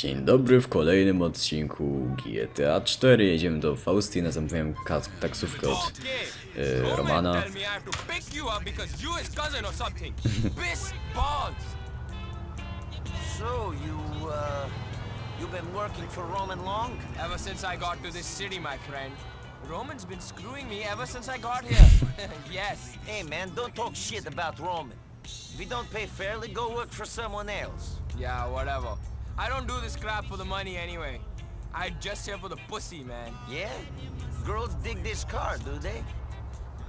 Dzień dobry w kolejnym odcinku GTA 4. Jedziemy do Faustina, zamówiłem taksówkę od Roman Romana. So you uh you've been working for Roman long? Ever since I got to this city, my friend. Roman's been screwing me ever since I got here. yes. Hey man, don't talk shit about Roman. If you don't pay fairly, go work for someone else. Yeah, whatever. I don't do this crap for the money anyway. I just here for the pussy, man. Yeah? Girls dig this car, do they?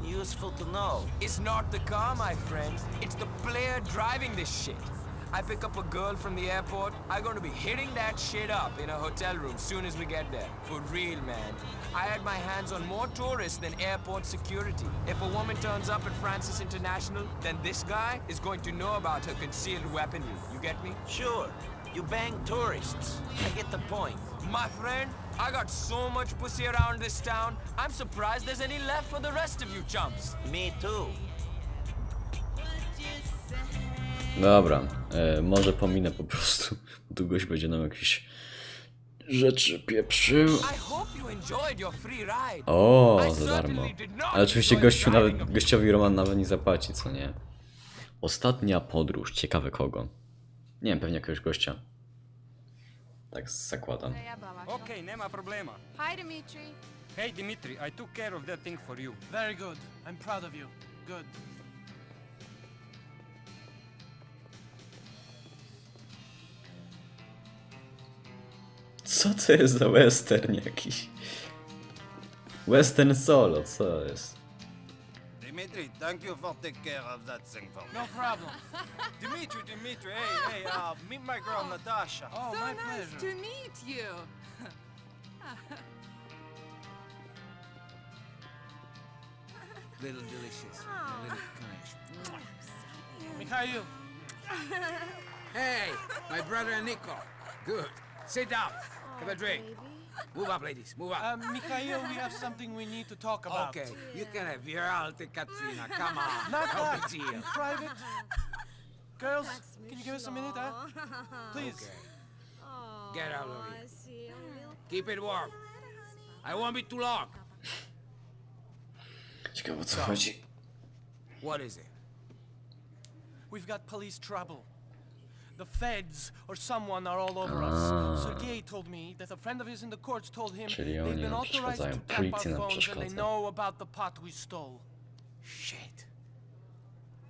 Useful to know. It's not the car, my friend. It's the player driving this shit. I pick up a girl from the airport. I'm gonna be hitting that shit up in a hotel room soon as we get there. For real, man. I had my hands on more tourists than airport security. If a woman turns up at Francis International, then this guy is going to know about her concealed weaponry. You get me? Sure, you bang tourists. I get the point. My friend, I got so much pussy around this town. I'm surprised there's any left for the rest of you chumps. Me too. Dobra, e, może pominę po prostu. bo Tu gość będzie nam jakieś rzeczy pieprzył. O, za darmo. Ale oczywiście gościu nawet, gościowi Roman nawet nie zapłaci, co nie? Ostatnia podróż, ciekawe kogo. Nie wiem, pewnie jakiegoś gościa. Tak zakładam. Okay, nema problema. Hi, Dimitri. Hey Dimitri, I took care of that thing for you. Very good. I'm proud of you. Good. Co to jest za western jakiś? Western solo, co jest? Dimitri, thank you for taking care of that thing for me. No problem. Dimitri, Dimitri, hey, hey, uh, meet my girl Natasha. Oh, so my nice pleasure. to meet you. Little delicious. A little kind. Mikhail, you. Hey, my brother Nico. Good. Sit down. Have a drink. Move up, ladies. Move up. uh, Mikhail, we have something we need to talk about. okay, you can have your alte Katrina. Come on. Not no that. big deal. Private. Girls, can you give us a minute, huh? Please. Okay. Get out of here. Keep it warm. I won't be too long. Ciekawe o co chodzi. What is it? We've got police trouble. The feds or someone are all over us. Ah. Sergei told me that a friend of his in the courts told him Czyli they've oni been nam authorized to tap our Policja nam phones and they przeszkadza. know about the pot we stole. Shit.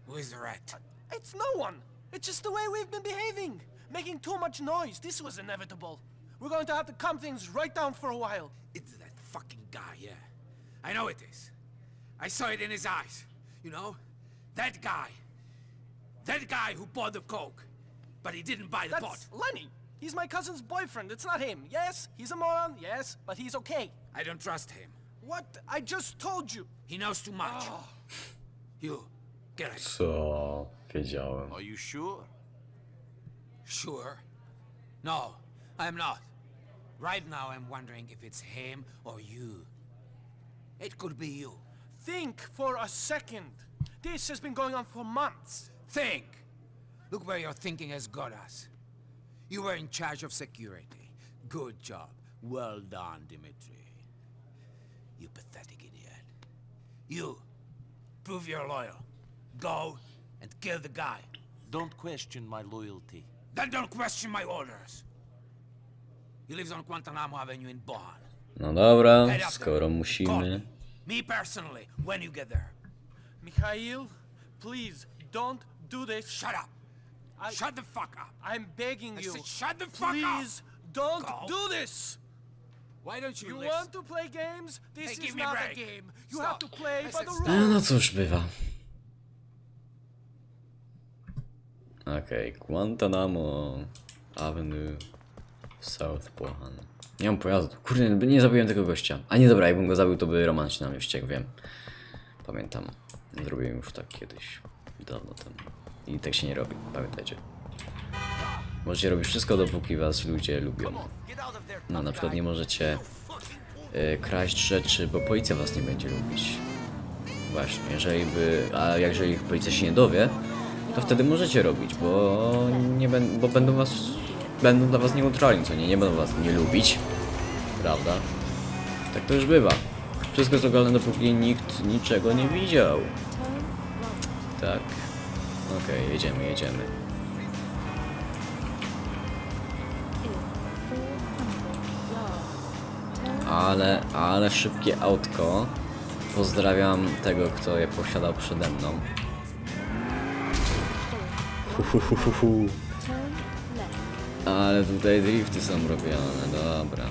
Who is the rat? Uh, it's no one. It's just the way we've been behaving. Making too much noise. This was inevitable. We're going to have to calm things right down for a while. It's that fucking guy, yeah. I know it is. I saw it in his eyes. You know? That guy. That guy who bought the coke. But he didn't buy the pot. Lenny. He's my cousin's boyfriend. It's not him. Yes, he's a moron. Yes, but he's okay. I don't trust him. What? I just told you. He knows too much. Ah. You, get it. Co? Wiedziałem. Are you sure? Sure? No, I'm not. Right now, I'm wondering if it's him or you. It could be you. Think for a second. This has been going on for months. Think! Look where your thinking has got us. You were in charge of security. Good job. Well done, Dimitri. You pathetic idiot. You, prove you're loyal. Go and kill the guy. Don't question my loyalty. Then don't question my orders. He lives on Guantanamo Avenue in Bonn. No dobra, Head up skoro there. musimy. Me personally, when you get there. Mikhail, please don't do this. Shut up. I- Shut the fuck up. I'm begging I you. said shut the fuck up. Please don't Go. do this. Why don't you, You listen? want to play games? This Hey, is a not a break. game. You Stop. have to play by the rules. no cóż, bywa. Okej, Guantanamo Avenue w South Pohan. Nie mam pojazdu. Kurde, nie zabiłem tego gościa. A nie dobra, jakbym go zabił, to by Roman się na mnie wściekł, wiem. Pamiętam. Zrobiłem już tak kiedyś. Dawno temu. I tak się nie robi, pamiętajcie. Możecie robić wszystko, dopóki was ludzie lubią. No, na przykład nie możecie y, kraść rzeczy, bo policja was nie będzie lubić. Właśnie, jeżeli by. A jeżeli policja się nie dowie, to wtedy możecie robić, bo nie ben, bo będą was będą dla was neutralni, co nie, nie będą was nie lubić, prawda? Tak to już bywa. Wszystko jest legalne, dopóki nikt niczego nie widział. Tak. Okej, jedziemy, jedziemy. Ale, ale szybkie autko. Pozdrawiam tego, kto je posiadał przede mną. Hu, hu, hu, hu, hu. Ale tutaj drifty są robione, dobra.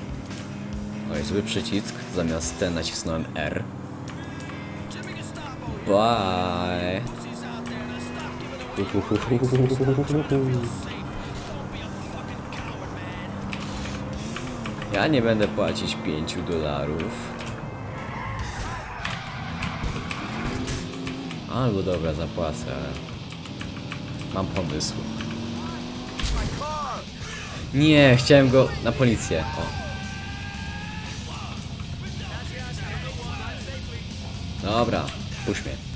Oj, zły przycisk, zamiast T nacisnąłem R. Bye. Ja nie będę płacić 5 dolarów. Albo dobra, zapłacę, mam pomysł. Nie, chciałem go na policję. O. Dobra, puść mnie.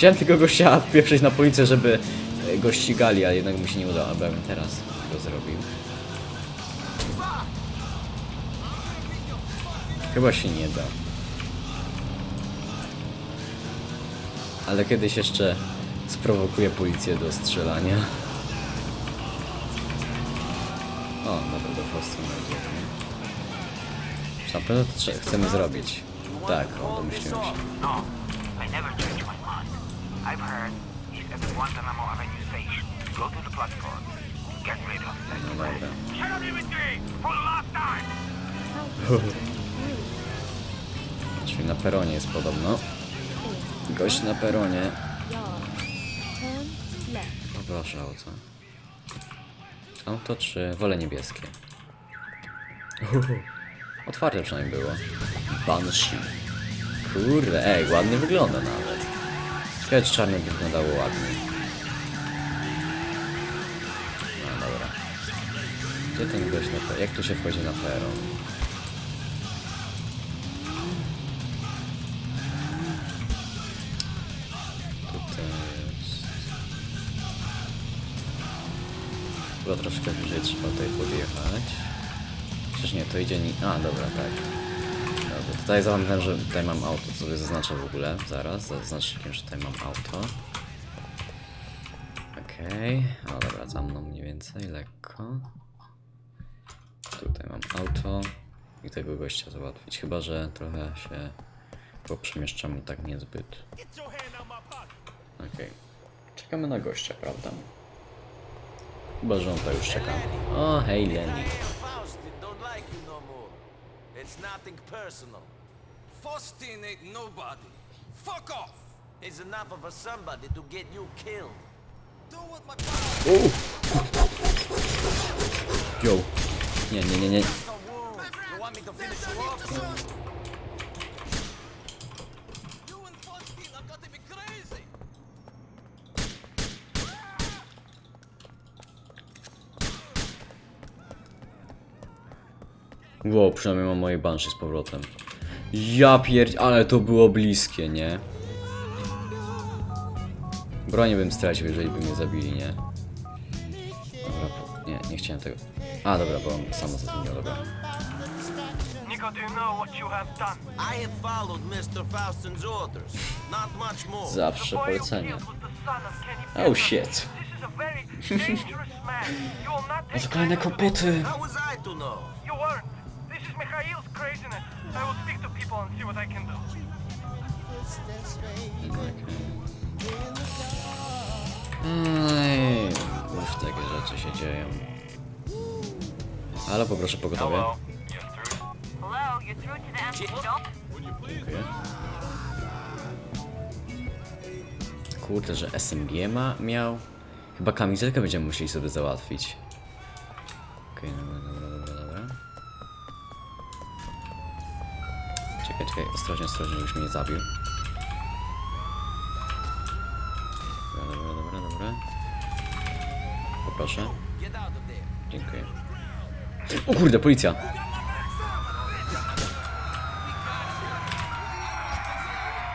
Chciałem tylko gościa wpieprzeć na policję, żeby e, go ścigali, ale jednak mu się nie udało, abym teraz go zrobił. Chyba się nie da. Ale kiedyś jeszcze sprowokuję policję do strzelania. O, dobra, do Faustyny idziemy. Czy na pewno to chcemy zrobić? Tak, o, domyśliłem się. No, I never change my mind. I've heard he's at the Guantanamo Avenue station. Go to the platform. Get rid of dobra. Shadow Dimitri, for the last time! Czyli na peronie jest podobno. Gość na peronie. Poproszę auto. Auto czy wolę niebieskie? Uhu. Otwarte przynajmniej było. Banshee. Kurde, ej, ładnie wygląda nawet. Ciekawe czy wyglądało ładnie. No dobra. Gdzie ten gość na? Jak tu się wchodzi na peron? Tutaj jest... Chyba troszkę wyżej trzeba tutaj podjechać. Przecież nie, to idzie ni... A, dobra, tak. Tutaj zapamiętam, że tutaj mam auto, sobie zaznaczę w ogóle. Zaraz, zaznaczę, że tutaj mam auto. Okej, okay. o dobra, za mną mniej więcej, lekko. Tutaj mam auto i tego gościa załatwić, chyba że trochę się poprzemieszczamy tak niezbyt. Okej. Czekamy na gościa, prawda? Chyba, że on to już czeka. O, hej Lenny. No. It's nothing personal. Faustin ain't nobody. Fuck off! He's enough of a somebody to get you killed. Do what my father Yo. Nie, nie, nie, nie. So, whoa, you want me to finish you off? You and Faustin have got to be crazy! Wow, przynajmniej mam moje banszy z powrotem. Ja pierdź, ale to było bliskie, nie? Bronię bym stracił, jeżeli by mnie zabili, nie? Dobra, nie, nie chciałem tego. A, dobra, bo on samo zatrudnił, dobra. Zawsze polecenie. Oh shit. To kolejne kopoty. Mikhail's craziness. I will speak to people and see what I can do. Ej, już takie rzeczy się dzieją. Ale poproszę pogotowie. Hello, you're through to the empty shop. Dziękuję. Kurde, że SMG ma, miał. Chyba kamizelkę będziemy musieli sobie załatwić. Okej, dobra, dobra, dobra. Czekaj, czekaj, ostrożnie, ostrożnie, żebyś mnie nie zabił. Dobra, dobra, dobra, dobra. Poproszę. Dziękuję. O kurde, policja!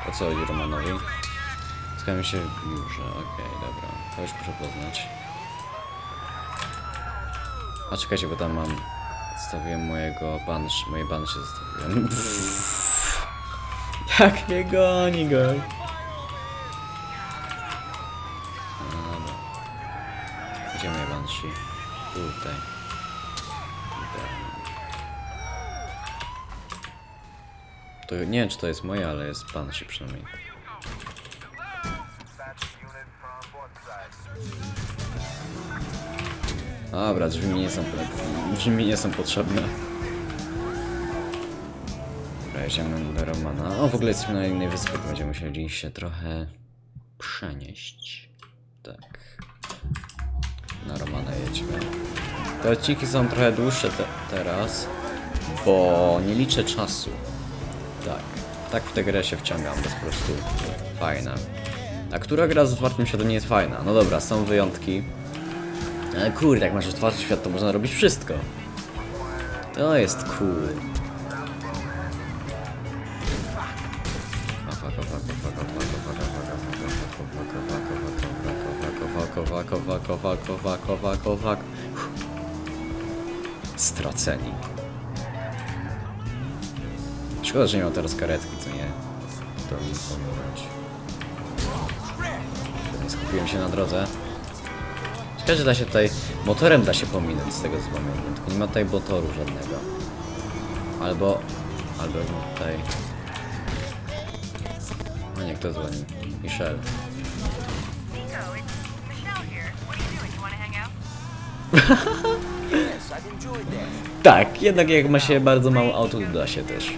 O co chodzi Romanowi? Spotkamy się w biurze. Okej, dobra. To już muszę poznać. A czekajcie, bo tam mam... Zostawiłem mojego bansz... Moje banszy zostawiłem. Jak mnie goni go. Gdzie moje banshee? Tutaj. Idealnie. To nie wiem czy to jest moje, ale jest banshee przynajmniej. Dobra, drzwi mi nie są, drzwi mi nie są potrzebne. Dobra, jedziemy do Romana. O, w ogóle jesteśmy na innej wyspie, będziemy musieli się trochę przenieść. Tak. Na Romana jedźmy. Te odcinki są trochę dłuższe te teraz, bo nie liczę czasu. Tak. Tak w tę grę się wciągam, po prostu fajne. A która gra z otwartym światem nie jest fajna? No dobra, są wyjątki. Ale kurde, jak masz otwarty świat, to można robić wszystko. To jest cool. Straceni. Szkoda, że nie ma teraz karetki, co nie? To mi pomóc. Skupiłem się na drodze. Że da się tutaj... Motorem da się pominąć z tego co tylko nie ma tutaj motoru żadnego. Albo... Albo tutaj... No nie, kto dzwoni? Michelle. Tak, jednak jak ma się bardzo mało auto, to da się też.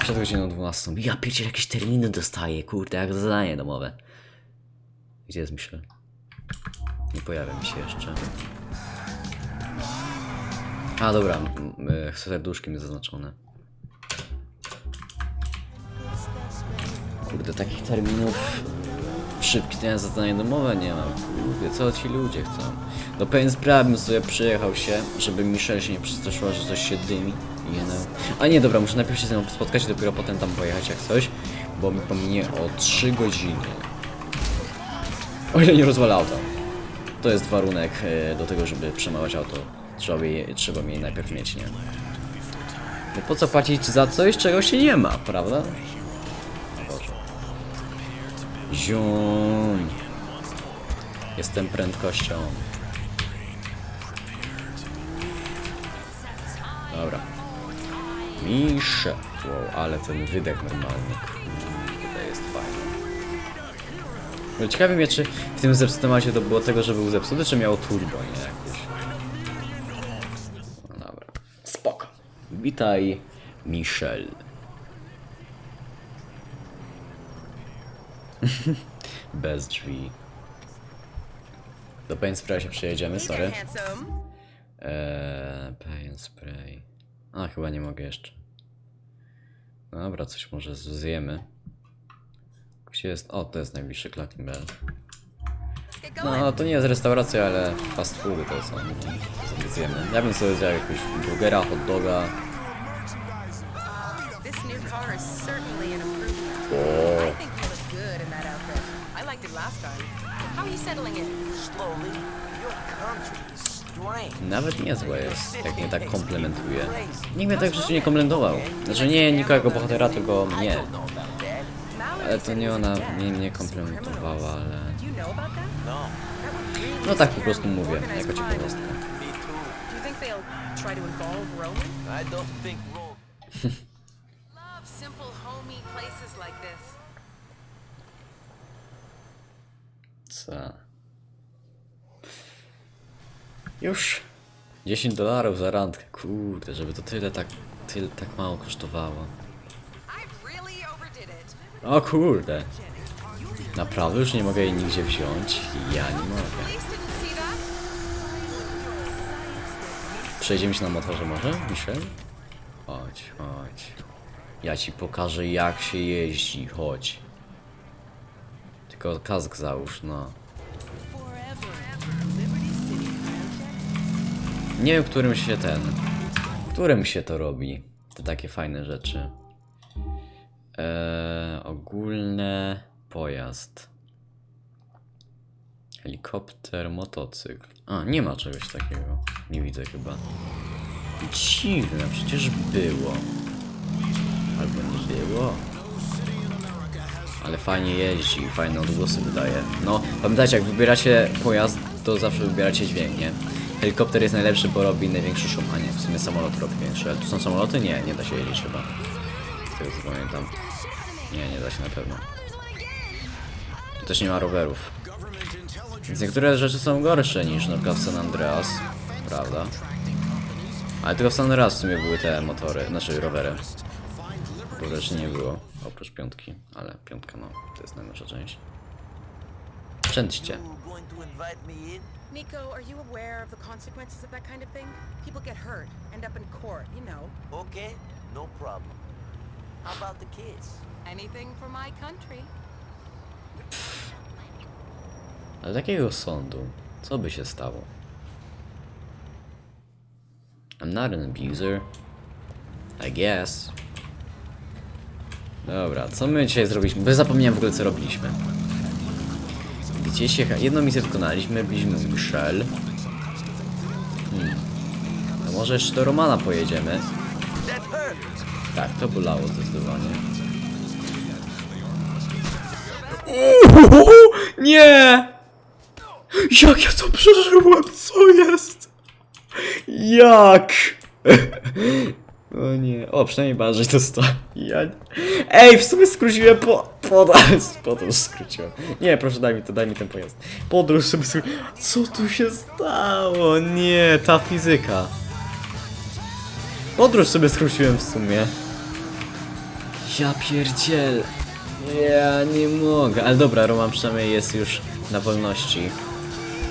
Przed godziną 12. Ja pierdziel jakieś terminy dostaję, kurde, jak zadanie domowe. Gdzie jest Michel? Nie pojawia mi się jeszcze. A dobra, serduszkiem zaznaczone. Kurde, takich terminów ja zadanie domowe nie mam. Kurde, co ci ludzie chcą? Do pewien sprawy bym sobie przyjechał się, żeby Michelle się nie przestraszyła, że coś się dymi. You know. A nie, dobra, muszę najpierw się z nią spotkać i dopiero potem tam pojechać jak coś, bo mi pominie o 3 godziny. O ile nie rozwala auta. To jest warunek e, do tego, żeby przemawiać auto. Trzeba, je, trzeba mi najpierw mieć, nie? No po co płacić za coś, czego się nie ma, prawda? Zium. Jestem prędkością. Dobra. Misze. Wow, ale ten wydech normalny. Kurde, jest fajny. No ciekawi mnie, czy w tym zepsutym to było tego, że był zepsuty, czy miało turbo, nie jakieś. No dobra. Spoko. Witaj, Michel. Bez drzwi. Do Pain Spray się przejedziemy, sorry. Eee, Pain Spray. A, chyba nie mogę jeszcze. No Dobra, coś może zjemy. Gdzie jest? O, to jest najbliższy Clacking Bell. No, to nie jest restauracja, ale fast foody to są. Sobie zjemy. Ja bym sobie wziął jakiegoś burgera, hot doga. O, nawet niezłe jest, jak mnie tak komplementuje. Nikt mnie tak w życiu nie komplementował. Znaczy nie nikogo bohatera, tylko mnie. Ale to nie ona mnie nie to some komplementowała, ale... No, No tak po prostu mówię, jako ciekawostkę. Love simple, homey places like this. Już 10 dolarów za randkę, kurde, żeby to tyle tak, tyle tak mało kosztowało. O kurde. Naprawdę już nie mogę jej nigdzie wziąć? Ja nie mogę. Przejdziemy się na motorze może, Michel? Chodź, chodź. Ja ci pokażę jak się jeździ, chodź. Tylko kask załóż, no. Nie wiem, którym się ten... Którym się to robi? Te takie fajne rzeczy. Eee, ogólne... pojazd. Helikopter, motocykl. A, nie ma czegoś takiego. Nie widzę chyba. Dziwne, przecież było. Albo nie było. Ale fajnie jeździ, fajne odgłosy wydaje. No, pamiętajcie, jak wybieracie pojazd, to zawsze wybieracie dźwięk, nie? Helikopter jest najlepszy, bo robi największy szum, a nie, w sumie samolot robi większy. Ale tu są samoloty? Nie, nie da się jeździć chyba. Z tego co pamiętam. Nie, nie da się na pewno. Tu też nie ma rowerów. Więc niektóre rzeczy są gorsze niż na przykład w San Andreas, prawda? Ale tylko w San Andreas w sumie były te motory, znaczy rowery. Bo reszty nie było, oprócz piątki, ale piątka no, to jest najlepsza część. Szczęście. Nico, are you aware of the consequences of that kind of thing? People get hurt, end up in court, you know. Okay, no problem. How about the kids? Anything for my country. Ale takiego sądu, co by się stało? I'm not an abuser. I guess. Dobra, co my dzisiaj zrobiliśmy? Bo zapomniałem w ogóle co robiliśmy. Gdzieś jecha... Jedną misję wykonaliśmy, byliśmy w. Hmm. To może jeszcze do Romana pojedziemy. Tak, to bolało zdecydowanie. Uuu, nie! Jak ja to przeżyłem? Co jest? Jak? O nie. O, przynajmniej bardziej to sta. Ja... Ej, w sumie skróciłem po... Podróż, podróż skróciłem. Nie, proszę daj mi to, daj mi ten pojazd. Podróż sobie skróciłem. Co tu się stało? Nie, ta fizyka. Podróż sobie skróciłem w sumie. Ja pierdziel. Ja nie mogę. Ale dobra, Roman przynajmniej jest już na wolności.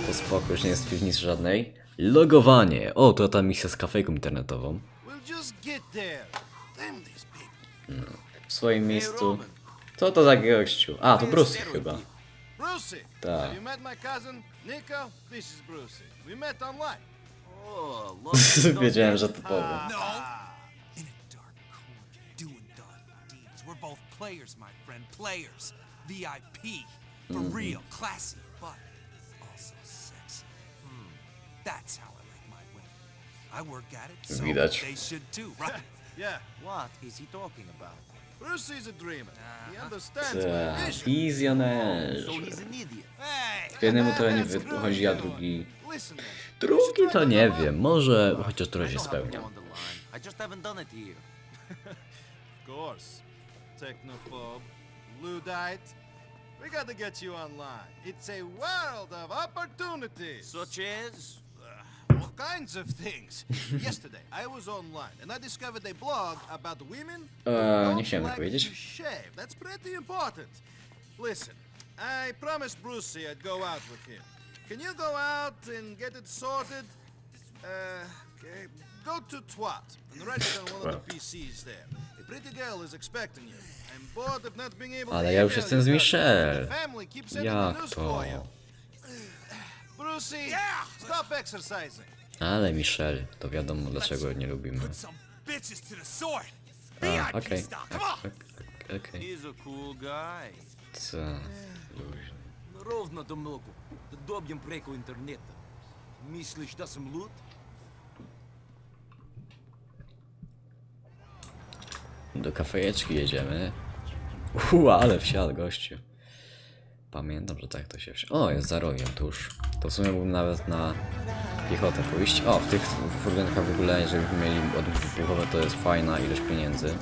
To spoko, już nie jest w piwnicy żadnej. Logowanie. O, to ta misja z kafejką internetową. We'll just get there. Damn these people. W swoim miejscu. Co to za gościu? A, to Bruce chyba. Brucey. Tak. Have you met my cousin? Nico? This is Brucey. We met online. Oh. Wiedziałem, że to powiem. No. In a dark corner, doing dark deeds. We're both players, my friend. Players. VIP. For real. Classy, but also sexy. Hmm. That's how Widać. they should too, right? Yeah, What is he talking about? Brucey's a dreamer. He understands Ta, idiot. hey! Jednemu to nie wychodzi, a drugi... Drugi to nie wiem, może chociaż trochę się spełnia. go on the line. I just haven't done it here. Of course. Technophobe. Luddite. We gotta get you online. It's a world of opportunities. Such as? All kinds of things. Yesterday, I was online and I discovered a blog about women don't nie chciałem like tak powiedzieć. to shave. That's pretty important. Listen, I promised Brucey I'd go out with him. Can you go out and get it sorted? Uh, okay. Go to Twat and write it on one of the PCs there. A pretty girl is expecting you. I'm bored of not being able to Ale ja już jestem z. Michelle. The family keeps sending Jak news to? for you. Brucey, stop exercising. Ale Michelle, to wiadomo dlaczego nie lubimy. Put some bitches to the sword. A, VIP okej. style. Come on. Ok- Okej. He's a cool guy. Co? Luźno. Ровно до много. Да добьем преку интернета. Myślisz, da sam lud? Do kafejeczki jedziemy. Uuu, ale wsiadł gościu. Pamiętam, że tak to się wsi... O, jest za rogiem tuż. To w sumie mógłbym nawet na piechotę pójść. O, w tych furgonkach w ogóle, jeżeli mieli odłóż wybuchowe, to jest fajna ilość pieniędzy.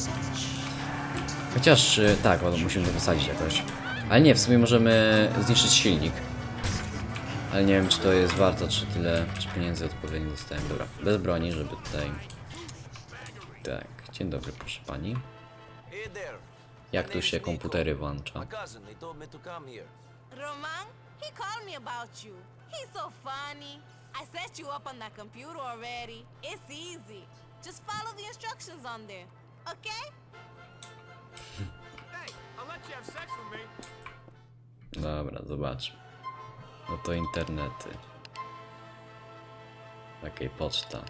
Chociaż, y, tak, o, musimy to wysadzić jakoś. Ale nie, w sumie możemy zniszczyć silnik. Ale nie wiem, czy to jest warto, czy tyle, czy pieniędzy odpowiednio dostałem. Dobra, bez broni, żeby tutaj... Tak, dzień dobry, proszę pani. Jak tu się komputery włącza? Roman, he called me about you. He's so funny. I set you up on that computer already. It's easy. Just follow the instructions on there. Okay? Hey, I'll let you have sex with me. Dobra, zobaczmy. No to internety. Takiej poczta.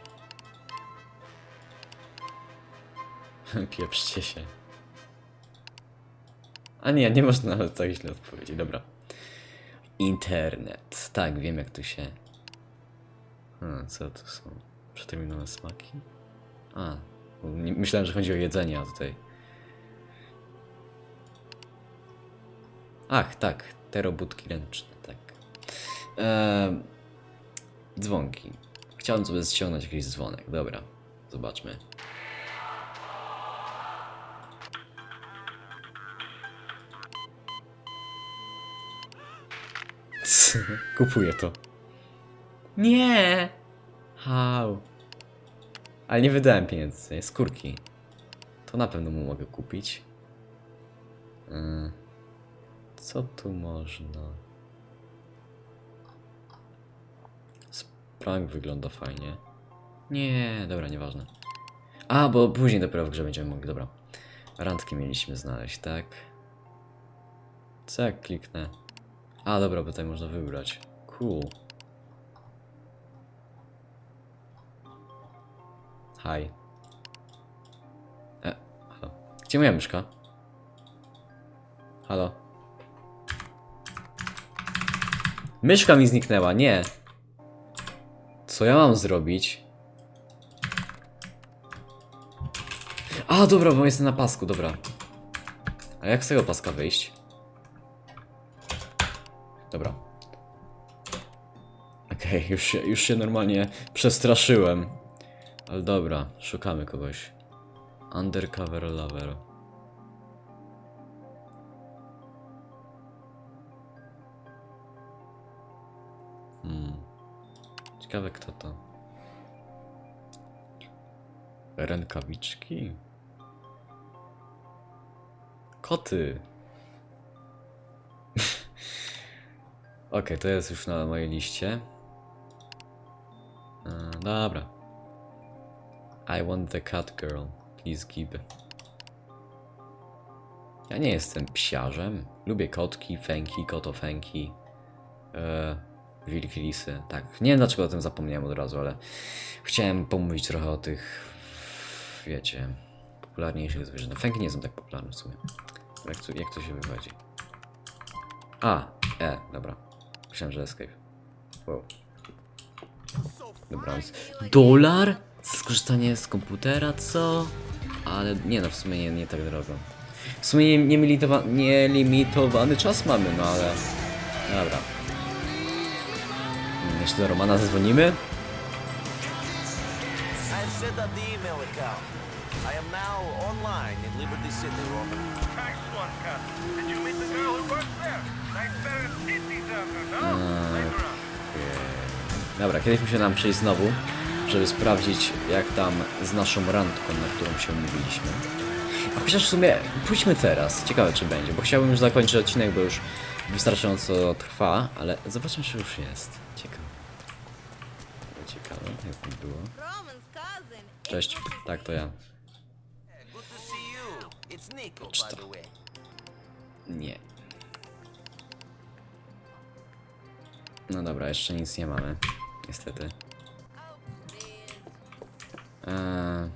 Pieprzcie się. A nie, nie można nawet tak źle odpowiedzieć, dobra. Internet. Tak, wiem jak tu się... Hmm, co tu są? Przeterminowane smaki? A, myślałem, że chodzi o jedzenie, a tutaj... Ach, tak, te robótki ręczne, tak. Eee, dzwonki. Chciałem sobie ściągnąć jakiś dzwonek, dobra. Zobaczmy. Kupuję to. Nie! How? Ale nie wydałem pieniędzy, skórki. To na pewno mu mogę kupić. Yy, Co tu można? Sprank wygląda fajnie. Nie, dobra, nieważne. A, bo później dopiero w grze będziemy mogli, dobra. Randki mieliśmy znaleźć, tak? Co jak kliknę? A, dobra, bo tutaj można wybrać. Cool. Hi. E, halo. Gdzie moja myszka? Halo. Myszka mi zniknęła, nie. Co ja mam zrobić? A, dobra, bo jestem na pasku, dobra. A jak z tego paska wyjść? Dobra. Okej, już, się, już się normalnie przestraszyłem. Ale dobra, szukamy kogoś. Undercover lover. Hmm. Ciekawe kto to. Rękawiczki? Koty! Okej, to jest już na mojej liście. E, dobra. I want the cat girl. Please give. Ja nie jestem psiarzem. Lubię kotki, fęki, kotofęki. E, wilki, lisy. Tak, nie wiem dlaczego o tym zapomniałem od razu, ale chciałem pomówić trochę o tych, wiecie, popularniejszych zwierzętach. Fęki nie są tak popularne w sumie. Jak to, jak to się wywodzi? A, E, dobra. Myślałem, że escape. Wow. Dobra, więc... Dolar? Skorzystanie z komputera, co? Ale nie no, w sumie nie, nie tak drogo. W sumie nie, nie, militowa- nielimitowany czas mamy, no ale... Dobra. Hmm, Jeszcze do Romana zadzwonimy? I am now online in Liberty City, Roman. Nice one, Cat. Did you meet the girl who works there? Nice pair of titties on her, no? Later on. Dobra, kiedyś musi nam przyjść znowu, żeby sprawdzić jak tam z naszą randką, na którą się umówiliśmy. A chociaż w sumie pójdźmy teraz. Ciekawe czy będzie, bo chciałbym już zakończyć odcinek, bo już wystarczająco trwa, ale zobaczmy czy już jest. Ciekawe. Ciekawe, jak to było. Cześć, tak to ja. Way. Nie. No dobra, jeszcze nic nie mamy. Niestety. Eee,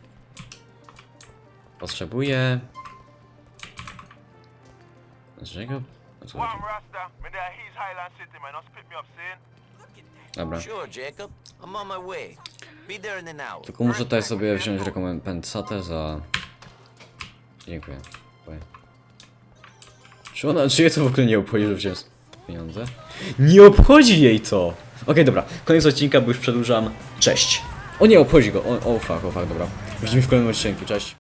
potrzebuję... Czego? O co chodzi? One Rasta, me there he's Highland City, man. Don't split me up, saying. Dobra. Sure, Jacob. I'm on my way. Be there in an hour. Tylko muszę tutaj sobie wziąć rekompensatę za... Dziękuję. Dziękuję. Czy ona, czy jej to w ogóle nie obchodzi, że wziąłem pieniądze? Nie obchodzi jej to! Okej, dobra. Koniec odcinka, bo już przedłużam. Cześć! O nie, obchodzi go. O, o fuck, o fuck, dobra. Widzimy w kolejnym odcinku, cześć.